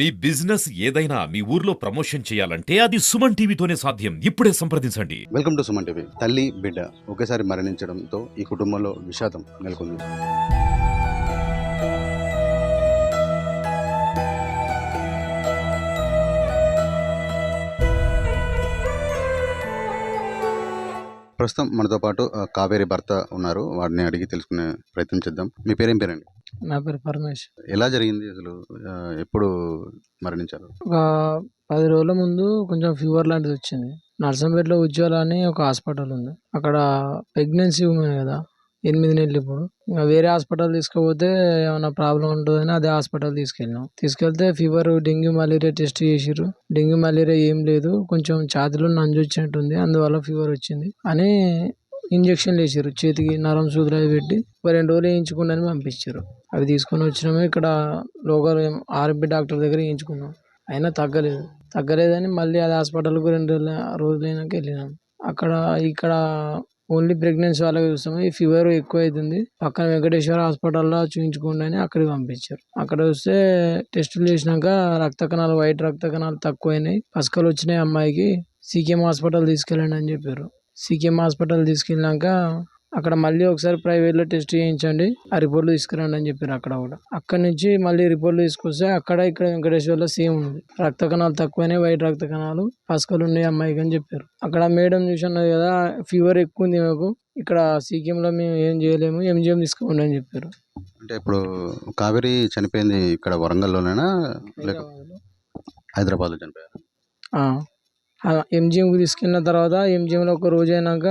మీ business ఏదైనా మీ ఊర్లో promotion చేయాలంటే అది సుమన్ టీవీతోనే సాధ్యం. ఇప్పుడే సంప్రదించండి. Welcome to Suman TV. తల్లి బిడ్డ ఒకేసారి మరణించడంతో ఈ కుటుంబంలో విషాదం నెలకొంది. ప్రస్తుతం మనతో పాటు కావేరి భర్త ఉన్నారు. వాడిని అడిగి తెలుసుకునే ప్రయత్నం చేద్దాం. మీ పేరేం పేరండి? నా పేరు పరమేష్ ఎలా జరిగింది అసలు? ఎప్పుడు మరణించారు? ఒక పది రోజుల ముందు కొంచెం ఫీవర్ లాంటిది వచ్చింది. నర్సంపేటలో ఉజ్వల అని ఒక హాస్పిటల్ ఉంది. అక్కడ ప్రెగ్నెన్సీ ఉమెన్ కదా ఎనిమిది నెలలు ఇప్పుడు. ఇంకా వేరే హాస్పిటల్ తీసుకుపోతే ఏమైనా ప్రాబ్లం ఉంటుందని అదే హాస్పిటల్ తీసుకెళ్ళినాం. తీసుకెళ్తే ఫీవర్ డెంగ్యూ మలేరియా టెస్ట్ చేసిర్రు. డెంగ్యూ మలేరియా ఏం లేదు. కొంచెం ఛాతిలో నంజు వచ్చినట్టుంది అందువల్ల ఫీవర్ వచ్చింది. అని ఇంజక్షన్లు వేసారు చేతికి నరం సూదులు అవి పెట్టి ఒక రెండు రోజులు వేయించుకోండి అని పంపించారు. అవి తీసుకొని వచ్చినాము. ఇక్కడ లోకల్ ఆర్ఎంపీ డాక్టర్ దగ్గర వేయించుకున్నాం. అయినా తగ్గలేదు. తగ్గలేదని మళ్ళీ అది హాస్పిటల్కు రెండు రోజులు రోజులు అయినాక వెళ్ళినాం. అక్కడ ఇక్కడ ఓన్లీ ప్రెగ్నెన్సీ వాళ్ళకి చూస్తాము. ఈ ఫీవర్ ఎక్కువ అవుతుంది పక్కన వెంకటేశ్వర హాస్పిటల్లో చూపించుకోండి అని అక్కడికి పంపించారు. అక్కడ వస్తే టెస్టులు చేసినాక రక్త కణాలు వైట్ రక్త కణాలు తక్కువైనాయి. పసుకలు వచ్చినాయి అమ్మాయికి. సీకేఎం హాస్పిటల్ తీసుకెళ్ళండి అని చెప్పారు. సీకేఎం హాస్పిటల్ తీసుకెళ్ళాక అక్కడ మళ్ళీ ఒకసారి ప్రైవేట్లో టెస్ట్ చేయించండి ఆ రిపోర్ట్లు తీసుకురండి అని చెప్పారు అక్కడ కూడా. అక్కడ నుంచి మళ్ళీ రిపోర్ట్లు తీసుకొస్తే అక్కడ ఇక్కడ వెంకటేశ్వర్లో సేమ్ ఉంది. రక్త కణాలు తక్కువైనాయి వైట్ రక్త కణాలు పసకలు ఉన్నాయి అమ్మాయికి అని చెప్పారు. అక్కడ మేడం చూసినది కదా ఫీవర్ ఎక్కువ ఉంది మాకు ఇక్కడ CKM లో మేము ఏం చేయలేము ఎంజిఎం తీసుకోండి అని చెప్పారు. అంటే ఇప్పుడు కావేరి చనిపోయింది ఇక్కడ వరంగల్లోనేనా? లేక హైదరాబాద్లో. చనిపోయారు? ఎంజిఎంకి తీసుకెళ్ళిన తర్వాత ఎంజిఎంలో ఒక రోజు అయినాక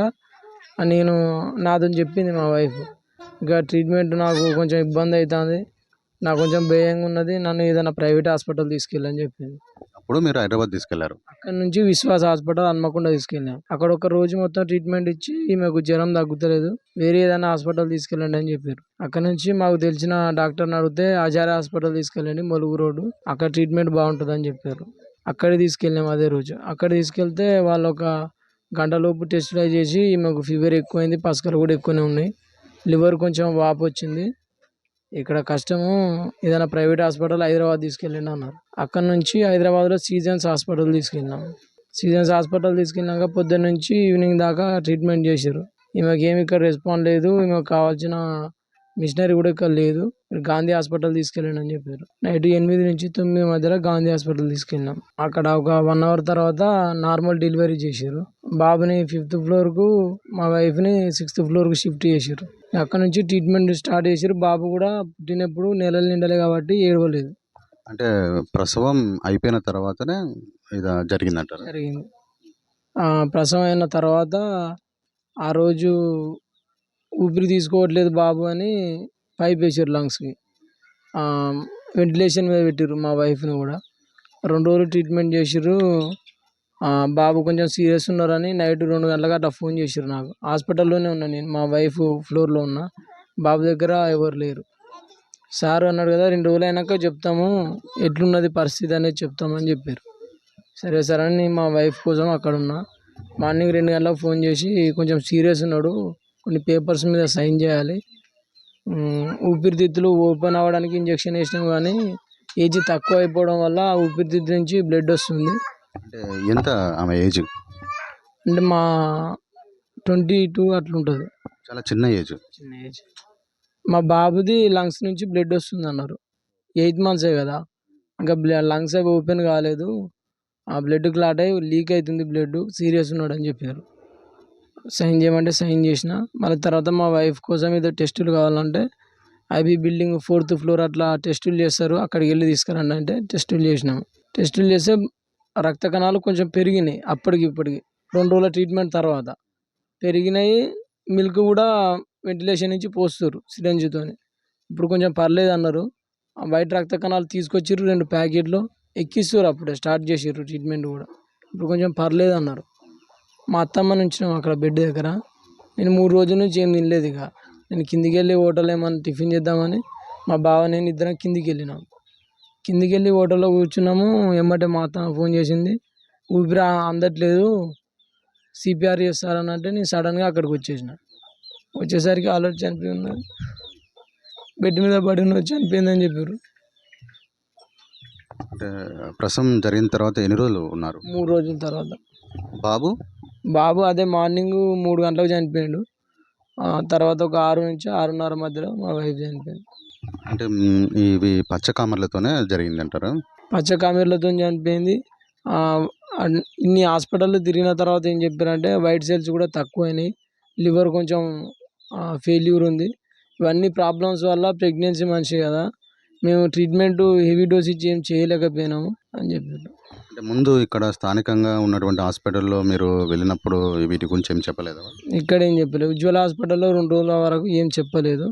నేను నాతో చెప్పింది మా వైఫ్ ఇంకా ట్రీట్మెంట్ నాకు కొంచెం ఇబ్బంది అవుతుంది నాకు కొంచెం భయంగా ఉన్నది. నన్ను ఏదైనా ప్రైవేట్ హాస్పిటల్ తీసుకెళ్ళని చెప్పింది. అప్పుడు మీరు హైదరాబాద్ తీసుకెళ్ళారు? అక్కడ నుంచి విశ్వాస హాస్పిటల్ హన్మకొండ తీసుకెళ్ళాం. అక్కడ ఒక రోజు మొత్తం ట్రీట్మెంట్ ఇచ్చి ఈమెకు జ్వరం తగ్గుతలేదు. వేరే ఏదైనా హాస్పిటల్ తీసుకెళ్ళండి అని చెప్పారు. అక్కడ నుంచి మాకు తెలిసిన డాక్టర్ని అడిగితే ఆచార్య హాస్పిటల్ తీసుకెళ్ళండి ములుగు రోడ్డు. అక్కడ ట్రీట్మెంట్ బాగుంటుంది అని చెప్పారు. అక్కడే తీసుకెళ్ళాం అదే రోజు. అక్కడ తీసుకెళ్తే వాళ్ళు ఒక గంటలోపు టెస్ట్ డ్రైవ్ చేసి మాకు ఫీవర్ ఎక్కువైంది పసకలు కూడా ఎక్కువనే ఉన్నాయి. లివర్ కొంచెం వాపు వచ్చింది. ఇక్కడ కష్టము ఏదైనా ప్రైవేట్ హాస్పిటల్ హైదరాబాద్ తీసుకెళ్ళండి అన్నారు. అక్కడ నుంచి హైదరాబాద్లో సీజన్స్ హాస్పిటల్ తీసుకెళ్ళినాం. సీజన్స్ హాస్పిటల్ తీసుకెళ్ళాక పొద్దున్న నుంచి ఈవినింగ్ దాకా ట్రీట్మెంట్ చేశారు. ఈమెకి ఏమి ఇక్కడ రెస్పాండ్ లేదు ఈమెకు కావాల్సిన మిషనరీ కూడా ఇక్కడ లేదు. మీరు గాంధీ హాస్పిటల్ తీసుకెళ్ళండి అని చెప్పారు. నైట్ ఎనిమిది నుంచి తొమ్మిది మధ్యలో గాంధీ హాస్పిటల్ తీసుకెళ్ళినాం అక్కడ ఒక వన్ అవర్ తర్వాత నార్మల్ డెలివరీ చేశారు. బాబుని ఫిఫ్త్ ఫ్లోర్కు మా వైఫ్ని సిక్స్త్ ఫ్లోర్కు షిఫ్ట్ చేశారు. అక్కడ నుంచి ట్రీట్మెంట్ స్టార్ట్ చేశారు. బాబు కూడా పుట్టినప్పుడు నెలలు నిండలే కాబట్టి ఏడవలేదు. అంటే ప్రసవం అయిపోయిన తర్వాతనే ఇది జరిగిందంటారు? జరిగింది. ప్రసవం అయిన తర్వాత ఆ రోజు ఊపిరి తీసుకోవట్లేదు బాబు అని పైప్ వేసారు లంగ్స్కి. వెంటిలేషన్ మీద పెట్టారు మా వైఫ్ని కూడా. రెండు రోజులు ట్రీట్మెంట్ చేసిర్రు. బాబు కొంచెం సీరియస్ ఉన్నారని నైట్ రెండు గంటలకు అట్లా ఫోన్ చేసిర్రు నాకు. హాస్పిటల్లోనే ఉన్నా నేను మా వైఫ్ ఫ్లోర్లో ఉన్నా. బాబు దగ్గర ఎవరు లేరు. సార్ అన్నాడు కదా రెండు రోజులు అయినాక చెప్తాము. ఎట్లున్నది పరిస్థితి అనేది చెప్తామని చెప్పారు. సరే సార్ అని మా వైఫ్ కోసం అక్కడ ఉన్నా. మార్నింగ్ రెండు గంటలకు ఫోన్ చేసి కొంచెం సీరియస్ ఉన్నాడు. కొన్ని పేపర్స్ మీద సైన్ చేయాలి. ఊపిరితిత్తులు ఓపెన్ అవ్వడానికి ఇంజెక్షన్ వేసినాం కానీ ఏజ్ తక్కువ అయిపోవడం వల్ల ఊపిరితిత్తు నుంచి బ్లడ్ వస్తుంది. అంటే ఎంత ఆమె ఏజ్? అంటే మా ట్వంటీ టూ అట్లా ఉంటుంది చాలా చిన్న ఏజ్. చిన్న ఏజ్. మా బాబుది లంగ్స్ నుంచి బ్లడ్ వస్తుంది అన్నారు. ఎయిత్ మంత్సే కదా. ఇంకా లంగ్స్ అవి ఓపెన్ కాలేదు. ఆ బ్లడ్ క్లాట్ అయ్యి లీక్ అవుతుంది బ్లడ్. సీరియస్ ఉన్నాడు అని చెప్పారు. సైన్ చేయమంటే సైన్ చేసిన. మళ్ళీ తర్వాత మా వైఫ్ కోసం ఏదో టెస్టులు కావాలంటే ఐబీ బిల్డింగ్ ఫోర్త్ ఫ్లోర్ అట్లా టెస్టులు చేస్తారు. అక్కడికి వెళ్ళి తీసుకురండి అంటే టెస్టులు చేసినాము. టెస్టులు చేస్తే రక్త కణాలు కొంచెం పెరిగినాయి అప్పటికి ఇప్పటికి. రెండు రోజుల ట్రీట్మెంట్ తర్వాత పెరిగినాయి. మిల్క్ కూడా వెంటిలేషన్ నుంచి పోస్తారు సిరంజితో ఇప్పుడు కొంచెం పర్లేదు అన్నారు. ఆ వైట్ రక్త కణాలు తీసుకొచ్చిర్రు రెండు ప్యాకెట్లు. ఎక్కిస్తారు అప్పుడే స్టార్ట్ చేసిర్రు ట్రీట్మెంట్ కూడా. ఇప్పుడు కొంచెం పర్లేదు అన్నారు. మా అత్తమ్మ నుంచినాం అక్కడ బెడ్ దగ్గర. నేను మూడు రోజుల నుంచి ఏం తినలేదు ఇక. నేను కిందికి వెళ్ళి హోటల్ ఏమన్నా టిఫిన్ చేద్దామని మా బావ నేను ఇద్దరం కిందికి వెళ్ళినాం. కిందికి వెళ్ళి హోటల్లో కూర్చున్నాము. ఎమ్మటే మా అత్తమ్మ ఫోన్ చేసింది. ఊపిరి అందట్లేదు. సిపిఆర్ చేస్తారని అంటే నేను సడన్గా అక్కడికి వచ్చేసిన. వచ్చేసరికి ఆల్రెడీ చనిపోయింది. బెడ్ మీద పడి చనిపోయిందని చెప్పారు. అంటే ప్రసవం జరిగిన తర్వాత ఎన్ని రోజులు ఉన్నారు? మూడు రోజుల తర్వాత. బాబు? బాబు అదే మార్నింగ్ మూడు గంటలకు చనిపోయిండు. తర్వాత ఒక ఆరు నుంచి ఆరున్నర మధ్యలో మా వైఫ్ చనిపోయింది. అంటే ఇవి పచ్చ కామర్లతోనే జరిగింది అంటారా పచ్చ కామెర్లతో చనిపోయింది. ఇన్ని హాస్పిటల్లో తిరిగిన తర్వాత ఏం చెప్పారంటే వైట్ సెల్స్ కూడా తక్కువైనాయి. లివర్ కొంచెం ఫెయిల్యూర్ ఉంది. ఇవన్నీ ప్రాబ్లమ్స్ వల్ల ప్రెగ్నెన్సీ మనిషి కదా. మేము ట్రీట్మెంట్ హెవీ డోస్ ఇచ్చి ఏం చేయలేకపోయినాము అని చెప్పారు. అంటే ముందు ఇక్కడ స్థానికంగా ఉన్నటువంటి హాస్పిటల్లో మీరు వెళ్ళినప్పుడు వీటి గురించి ఏం చెప్పలేదా ఇక్కడ ఏం చెప్పలేదు. ఉజ్వల హాస్పిటల్లో రెండు రోజుల వరకు ఏం చెప్పలేదు.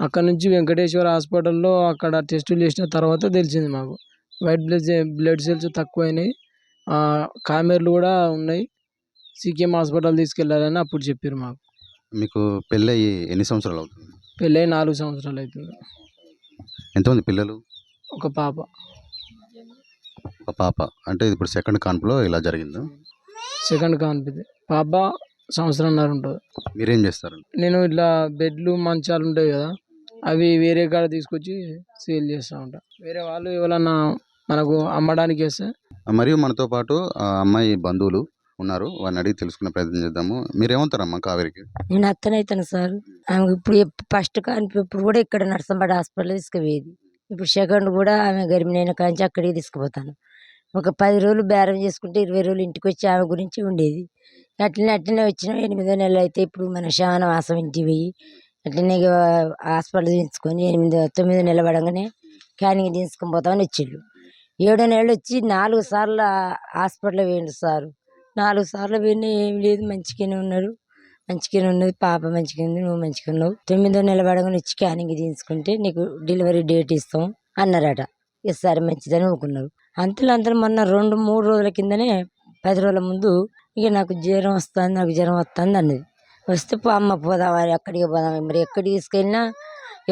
అక్కడ నుంచి వెంకటేశ్వర హాస్పిటల్లో అక్కడ టెస్టులు చేసిన తర్వాత తెలిసింది మాకు. వైట్ బ్లడ్ బ్లడ్ సెల్స్ తక్కువైనాయి. కామెర్లు కూడా ఉన్నాయి. సీకేఎం హాస్పిటల్ తీసుకెళ్ళాలని అప్పుడు చెప్పారు మాకు. మీకు పెళ్ళయి ఎన్ని సంవత్సరాలు అవుతుంది? పెళ్ళై నాలుగు సంవత్సరాలు అవుతుంది. ఎంతమంది పిల్లలు? ఒక పాప. ఒక పాప. అంటే ఇప్పుడు సెకండ్ కాన్పులో ఇలా జరిగింది? సెకండ్ కాన్పిది పాప సంవత్సరంన్నర ఉంటుంది. మీరేం చేస్తారు? నేను ఇట్లా బెడ్లు మంచాలు ఉంటాయి కదా అవి వేరే కాడ తీసుకొచ్చి సేల్ చేస్తూ ఉంటా. వేరే వాళ్ళు ఎవరన్నా మనకు అమ్మడానికి వస్తే మరియు మనతో పాటు ఆ అమ్మాయి బంధువులు ఉన్నారు. వారిని అడిగి తెలుసుకునే ప్రయత్నం చేద్దాము. మీరేమంటారమ్మా కావేరికి? నేను అత్తనైతాను సార్. ఆమెకు ఇప్పుడు ఎప్- ఫస్ట్ కాన్పు ఇప్పుడు కూడా ఇక్కడ నర్సంపేట హాస్పిటల్ తీసుకుపోయేది. ఇప్పుడు సెకండ్ కూడా ఆమె గర్భిణైన కాంచి అక్కడికి తీసుకుపోతాను. ఒక పది రోజులు బేరం చేసుకుంటే ఇరవై రోజులు ఇంటికి వచ్చి ఆమె గురించి ఉండేది. అట్లనే అట్లనే వచ్చిన. ఎనిమిదో నెలలు అయితే ఇప్పుడు మన శ్రావణ మాసం ఇంటికి పోయి అట్లనే హాస్పిటల్ తీసుకొని ఎనిమిదో తొమ్మిదో నెల పడంగానే క్యానింగ్ తీసుకొని పోతామని వచ్చిళ్ళు. ఏడో నెలలు వచ్చి నాలుగు సార్లు హాస్పిటల్ పోయిండు సారు. నాలుగు సార్లు పోయినా ఏం లేదు మంచిగానే ఉన్నారు. మంచిగానే ఉన్నది పాప మంచిగా ఉంది నువ్వు మంచిగా ఉన్నావు. తొమ్మిదో నెల పడగానే వచ్చి స్కానింగ్ తీసుకుంటే నీకు డెలివరీ డేట్ ఇస్తాం అన్నారట. ఇక సరే మంచిదని అనుకున్నారు అంతలో అంతలో మొన్న రెండు మూడు రోజుల కిందనే పది రోజుల ముందు ఇక నాకు జ్వరం వస్తుంది నాకు జ్వరం వస్తుంది అన్నది. వస్తే పో అమ్మ పోదాం ఎక్కడికి పోదాం. మరి ఎక్కడికి తీసుకెళ్ళినా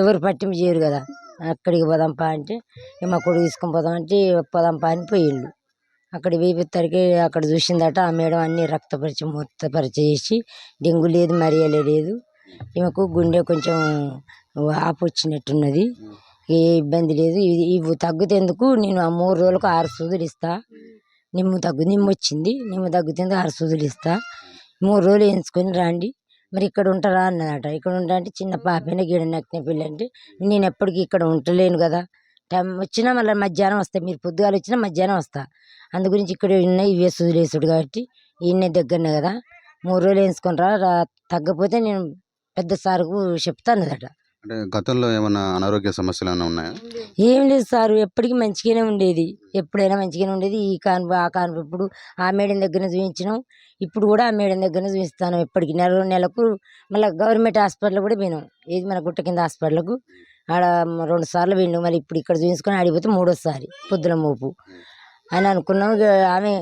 ఎవరు పట్టింపు చేయరు కదా. అక్కడికి పోదాం పా అంటే మా కొడుకు తీసుకొని పోదాం అంటే పోదాం పా అని పోయిండు. అక్కడ వేపిత్తడికి అక్కడ చూసిందట ఆ మేడం అన్ని రక్త పరీక్ష మూత్ర పరీక్ష చేసి డెంగ్యూ లేదు మలేరియా లేదు. ఈమెకు గుండె కొంచెం ఆపు వచ్చినట్టున్నది. ఏ ఇబ్బంది లేదు. ఇది ఇవి తగ్గుతేందుకు నేను ఆ మూడు రోజులకు ఆరు సూదులు ఇస్తా. నిమ్ము తగ్గు నిమ్ము వచ్చింది. నిమ్ము తగ్గుతుంది ఆరు సూదులు ఇస్తా. మూడు రోజులు వేయించుకొని రండి. మరి ఇక్కడ ఉంటారా అన్నదట. ఇక్కడ ఉంటా అంటే చిన్న పాపైనా గీడ నక్కిన పిల్ల అంటే నేను ఎప్పటికీ ఇక్కడ ఉండలేను కదా. టైం వచ్చినా మళ్ళీ మధ్యాహ్నం వస్తా మీరు పొద్దుగాల వచ్చినా మధ్యాహ్నం వస్తా. అందు గురించి ఇక్కడ ఉన్నాయి ఇవే సూదులు వేసుడు కాబట్టి ఈయన దగ్గరనే కదా. మూడు రోజులు వేయించుకొని రా తగ్గపోతే నేను పెద్ద సార్కు చెప్తాను అన్నదట. అంటే గతంలో ఏమైనా అనారోగ్య సమస్యలు ఏమైనా ఉన్నాయా? ఏం లేదు సార్ ఎప్పటికీ మంచిగానే ఉండేది. ఎప్పుడైనా మంచిగానే ఉండేది. ఈ కాన్పు ఆ కాన్పు ఇప్పుడు ఆ మేడం దగ్గర చూపించినాం ఇప్పుడు కూడా ఆ మేడం దగ్గర చూపిస్తాను ఎప్పటికి. నెల నెలకు మళ్ళీ గవర్నమెంట్ హాస్పిటల్ కూడా పోయినాం. ఏది మన గుట్ట కింద హాస్పిటల్కు. ఆడ రెండు సార్లు పోయినాం మరి ఇప్పుడు ఇక్కడ చూపించుకొని ఆడిపోతే మూడోసారి పొద్దున మోపు. అని అనుకున్నాం. ఆమె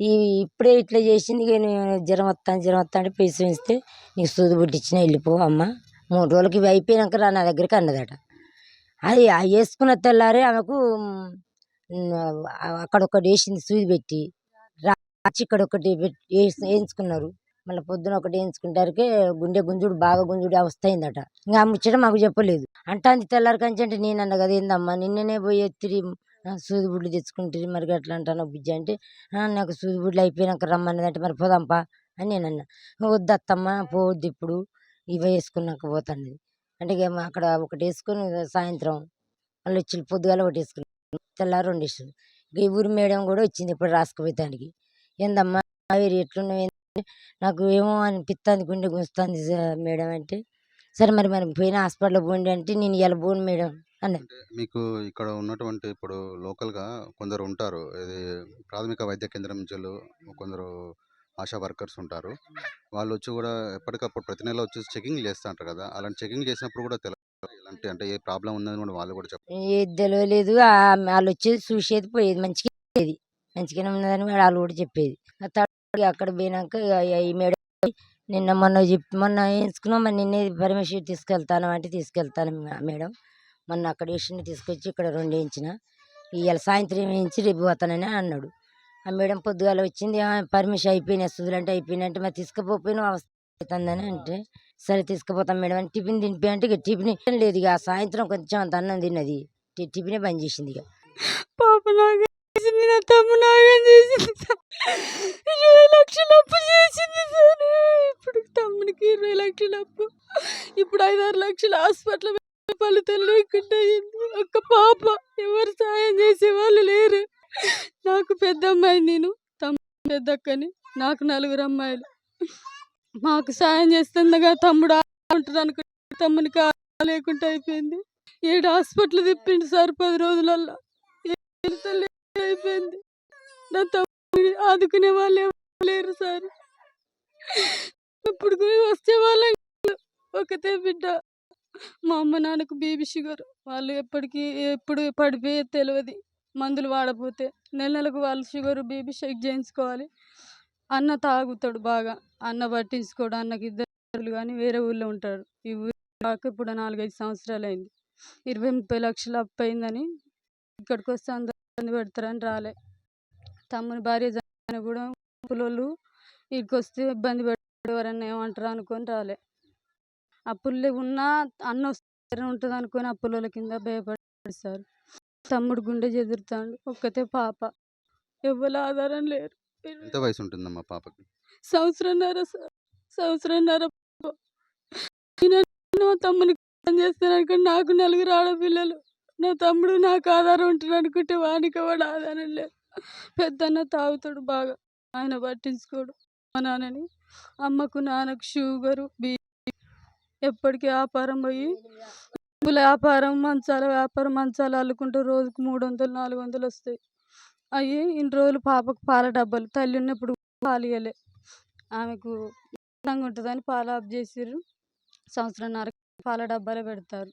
ఈ ఇప్పుడే ఇట్లా చేసింది. నేను జ్వరం వస్తాను జ్వరం వస్తా అంటే పేసి వేస్తే నీకు సూది పుట్టించిన వెళ్ళిపో అమ్మ. మూడు రోజులకి ఇవి అయిపోయినాక రా నా దగ్గరికి అన్నదట. అది వేసుకున్న తెల్లారి ఆమెకు అక్కడ ఒకటి వేసింది సూది పెట్టి. రాచి ఇక్కడ ఒకటి పెట్టి వేసి వేయించుకున్నారు. మళ్ళీ పొద్దున ఒకటి వేయించుకుంటారికి గుండె గుంజుడు బాగా గుంజుడు అవస్థ అయిందట ఇంకా ఆ ముచ్చట మాకు చెప్పలేదు. అంటాంది తెల్లారి కంచి అంటే నేను అన్న కదా ఏందమ్మా నిన్ననే పోయి ఎత్తిరి సూది బుడ్లు తెచ్చుకుంటుంది మరి అట్లా అంటాను బుజ్జి అంటే నాకు సూది బుడ్లు అయిపోయినాక రమ్మన్నదంటే మరి పోదాంపా అని నేను అన్న వద్దు పోవద్దు ఇప్పుడు ఇవి వేసుకున్నాక పోతాను అంటే అక్కడ ఒకటి వేసుకొని సాయంత్రం మళ్ళీ వచ్చి పొద్దుగాల ఒకటి వేసుకున్నాం తెల్లారి రెండు వేసుకున్నాం. ఈ ఊరి మేడం కూడా వచ్చింది ఇప్పుడు రాసుకుపోయేదానికి. ఏందమ్మా వీరు ఎట్లున్నాయి నాకు ఏమో అనిపిస్తుంది గుండె గుంస్తుంది మేడం అంటే. సరే మరి మనం పోయిన హాస్పిటల్ పోండి అంటే నేను ఇలా పోను మేడం అన్నది అంటే మీకు ఇక్కడ ఉన్నటువంటి ఇప్పుడు లోకల్గా కొందరు ఉంటారు. ఇది ప్రాథమిక వైద్య కేంద్రం నుంచి కొందరు ఆశా వర్కర్స్ ఉంటారు. వాళ్ళు వచ్చి కూడా ఎప్పటికప్పుడు ప్రతి నెల వచ్చి చెకింగ్ చేస్తూ ఉంటారు కదా. అలాంటి చెకింగ్ చేసినప్పుడు కూడా తెలియదు అంటే ఏ ప్రాబ్లం ఉందని కూడా వాళ్ళు కూడా చెప్పారు. ఏది తెలియలేదు వాళ్ళు వచ్చేది చూసేది పోయేది. మంచిగా మంచిగానే ఉన్నదని వాళ్ళు కూడా చెప్పేది. అక్కడ పోయినాక ఇక ఈ మేడం నిన్న మొన్న చెప్పి మొన్న వేసుకున్నాం మరి నిన్నే పర్మిషన్ తీసుకెళ్తాను అంటే తీసుకెళ్తాను మేడం. మొన్న అక్కడ వేసిన తీసుకొచ్చి ఇక్కడ రెండు వేయించిన. ఇవాళ సాయంత్రం వేయించి రేపు పోతానని అన్నాడు. ఆ మేడం పొద్దుగాల వచ్చింది పర్మిషన్ అయిపోయినాయి సుదులు అంటే అయిపోయినంటే మరి తీసుకుపోయిన అవస్థ అవుతుందని అంటే సరే తీసుకుపోతాం మేడం అని టిఫిన్ తినిపి అంటే ఇక టిఫిన్ లేదు ఇక సాయంత్రం కొంచెం అంత అన్నం తిన్నది. టిఫినే బంద్ చేసింది ఇక. పాప చేసింది నా తమ్ము నాగం చేసింది. ఇరవై లక్షలు అప్పు చేసింది. సార్ ఇప్పుడు తమ్మునికి ఇరవై లక్షలు అప్పు ఇప్పుడు ఐదారు లక్షలు హాస్పిటల్ ఫలితం లేకుండా అయింది ఒక్క పాప ఎవరు సాయం చేసే వాళ్ళు లేరు. నాకు పెద్ద అమ్మాయి నేను తమ్ముడు పెద్ద అక్కని నాకు నలుగురు అమ్మాయిలు. మాకు సాయం చేస్తుండగా తమ్ముడు ఉంటుంది అనుకుంటే తమ్మునికి ఆ లేకుండా అయిపోయింది. ఏడు హాస్పిటల్ తిప్పిండు సార్ పది రోజులల్లో. తల్లి అయిపోయింది. నా తమ్ముడు ఆదుకునే వాళ్ళు ఎవరు లేరు సార్. ఇప్పుడు వస్తే వచ్చే వాళ్ళం ఒకతే బిడ్డ. మా అమ్మ నాన్నకు బీబీ షుగర్. వాళ్ళు ఎప్పటికీ ఎప్పుడు పడిపోయే తెలియదు మందులు వాడపోతే నెల నెలకు వాళ్ళు షుగర్ బీబీ చెక్ చేయించుకోవాలి. అన్న తాగుతాడు బాగా. అన్న పట్టించుకోడు. అన్నకి ఇద్దరు కానీ వేరే ఊళ్ళో ఉంటాడు ఈ ఊరు కాక ఇప్పుడు నాలుగైదు సంవత్సరాలు అయింది ఇరవై ముప్పై లక్షలు అప్పు అయిందని ఇక్కడికి వస్తే అందరు ఇబ్బంది పెడతారని రాలే. తమ్ముని భార్య చనిపోయినా కూడా పులోళ్ళు ఇక్కడికి వస్తే ఇబ్బంది పెడతారు ఎవరన్నా ఏమంటారు అనుకొని రాలే. అప్పుల్లో ఉన్నా అన్న వస్తే ఉంటుంది అనుకొని అప్పుల కింద భయపడ్డాడు సార్. తమ్ముడు గుండె చెదురుతాడు. ఒక్కతే పాప. ఎవ్వరు ఆధారం లేరు ఎంత వయసు ఉంటుందమ్మా పాపకి? సంవత్సరంన్నర సార్ సంవత్సరంన్నర పాప. నేను నా తమ్మునికి పని చేస్తాను నాకు నలుగురు ఆడపిల్లలు. నా తమ్ముడు నాకు ఆధారం ఉంటాడు అనుకుంటే వానికి వాడు ఆధారం లేదు. పెద్దన్న తాగుతాడు బాగా. ఆయన పట్టించుకోడు. మా నాన్నని. అమ్మకు నాన్నకు షుగరు బీ ఎప్పటికీ వ్యాపారం పోయి వ్యాపారం మంచాల వ్యాపారం మంచాలు అల్లుకుంటూ రోజుకు మూడు వందలు నాలుగు వందలు వస్తాయి. అవి ఇన్ని రోజులు పాపకు పాల డబ్బాలు. తల్లి ఉన్నప్పుడు పాలు ఇవ్వలే ఆమెకు ఇబ్బందిగా ఉంటుందని పాలు ఆఫ్ చేసిర్రు. సంవత్సరంన్నర పాల డబ్బాలే పెడతారు.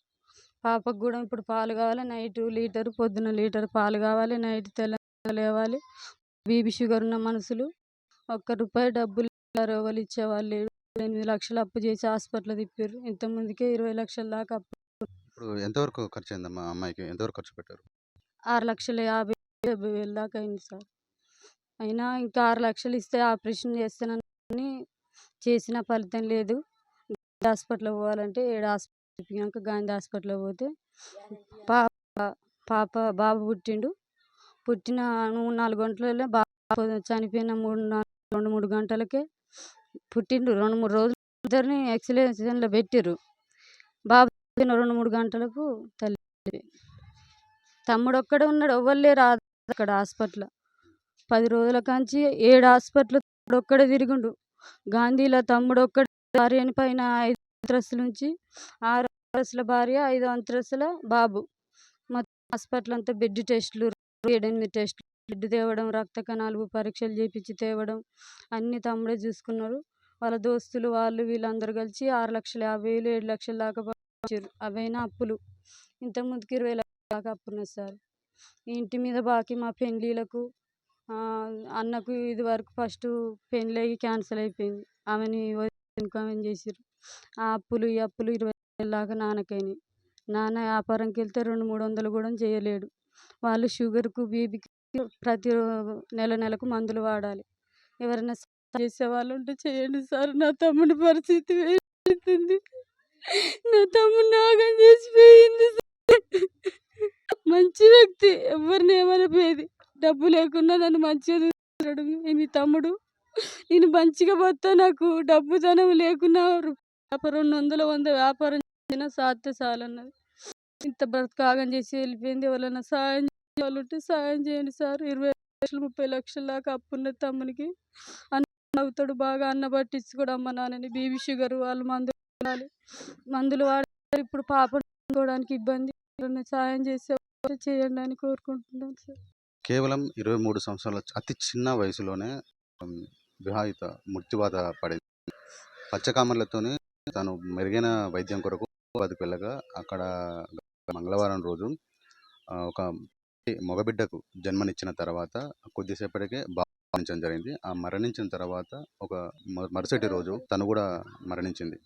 పాపకు కూడా ఇప్పుడు పాలు కావాలి నైట్ లీటర్ పొద్దున లీటర్ పాలు కావాలి నైట్ తెల్ల లేవాలి. బీబీ షుగర్ ఉన్న మనుషులు ఒక్క రూపాయి డబ్బులు ఎవరు ఇచ్చేవాళ్ళు ఎనిమిది లక్షలు అప్పు చేసి హాస్పిటల్ తిప్పారు ఇంతమందికే ఇరవై లక్షల దాకా అప్పు ఇప్పుడు ఎంతవరకు ఖర్చు అయిందమ్మా అమ్మాయికి? ఎంతవరకు ఖర్చు పెట్టారు? ఆరు లక్షల యాభై డెబ్బై వేల దాకా అయింది సార్. అయినా ఇంకా ఆరు లక్షలు ఇస్తే ఆపరేషన్ చేస్తానని చేసిన ఫలితం లేదు. హాస్పిటల్ పోవాలంటే ఏడు హాస్పిటల్ తిప్పినాక గాంధీ హాస్పిటల్లో పోతే పాప పాప బాబు పుట్టిండు. పుట్టిన నాలుగు గంటలలో బాబు చనిపోయిన మూడు నాలుగు రెండు మూడు గంటలకే పుట్టిండు. రెండు మూడు రోజులు ఇద్దరిని ఎక్సలేషన్లో పెట్టిర్రు. బాబు రెండు మూడు గంటలకు తల్లి తమ్ముడు ఒక్కడే ఉన్నాడు. ఎవ్వరు లేరు అక్కడ హాస్పిటల్. పది రోజుల కాంచి ఏడు హాస్పిటల్ ఒక్కడే తిరిగిండు. గాంధీలో తమ్ముడు ఒక్కడే భార్యని పైన ఐదు అంతస్తుల నుంచి ఆరు అంతస్తుల భార్య ఐదు అంతస్తుల బాబు. మొత్తం హాస్పిటల్ అంతా బెడ్ టెస్టులు ఏడెనిమిది టెస్టులు. బ్లడ్ తేవడం రక్త కణాలు పరీక్షలు చేపించి తేవడం అన్ని తమ్ముడే చూసుకున్నారు. వాళ్ళ దోస్తులు వాళ్ళు వీళ్ళందరూ కలిసి ఆరు లక్షల యాభై వేలు ఏడు లక్షల దాకా పంపించారు. అవైనా అప్పులు. ఇంతకుముందుకి ఇరవై లక్షల దాకా అప్పులు ఉన్నది సార్. ఇంటి మీద బాకీ మా పెళ్ళిళ్ళకు అన్నకు ఇది వరకు ఫస్ట్ పెళ్ళి క్యాన్సిల్ అయిపోయింది. ఆమెని ఇన్కమ్ చేసిర్రు. ఆ అప్పులు ఈ అప్పులు ఇరవై లాగా దాకా నాన్నకైనాయి నాన్న వ్యాపారంకి వెళ్తే రెండు మూడు వందలు కూడా చేయలేడు వాళ్ళు షుగర్కు బీపీకి ప్రతి నెల నెలకు మందులు వాడాలి. ఎవరైనా సాయం చేసే వాళ్ళు ఉంటే చేయండి సార్. నా తమ్ముడి పరిస్థితి వేస్తుంది నా తమ్ముడు నాగం చేసిపోయింది మంచి వ్యక్తి. ఎవరిని ఏమనిపోయేది డబ్బు లేకున్నా నన్ను మంచిగా చూస్తున్నాడు మీ తమ్ముడు. నేను మంచిగా పోతా నాకు. డబ్బు ధనం లేకున్నా వ్యాపారం రెండు వందల వంద వ్యాపారం చేసినా సాధ్య చాలన్నది ఇంత బ్రతకాగం చేసి వెళ్ళిపోయింది ఎవరైనా సాయం చేయాలంటే సాయం చేయండి సార్. ఇరవై లక్షలు ముప్పై లక్షల దాకా అప్పున్న తమ్మునికి. అన్న అవుతాడు బాగా అన్న పట్టించుకోడు అమ్మ నాన్నని బీబీ షుగర్ వాళ్ళు మందులు వాడాలి మందులు వాడాలి. ఇప్పుడు పాప చూసుకోవడానికి ఇబ్బంది. సాయం చేసే చేయండి అని కోరుకుంటున్నాను సార్. కేవలం ఇరవై మూడు సంవత్సరాల అతి చిన్న వయసులోనే వివాహిత మృత్యువాత పడేది. పచ్చకామర్లతోనే తను మెరుగైన వైద్యం కొరకు హైదరాబాద్కు వెళ్ళగా అక్కడ మంగళవారం రోజు ఒక మగబిడ్డకు జన్మనిచ్చిన తర్వాత కొద్దిసేపటికే బాబు మరణించడం జరిగింది. ఆ మరణించిన తర్వాత ఒక మరుసటి రోజు తను కూడా మరణించింది.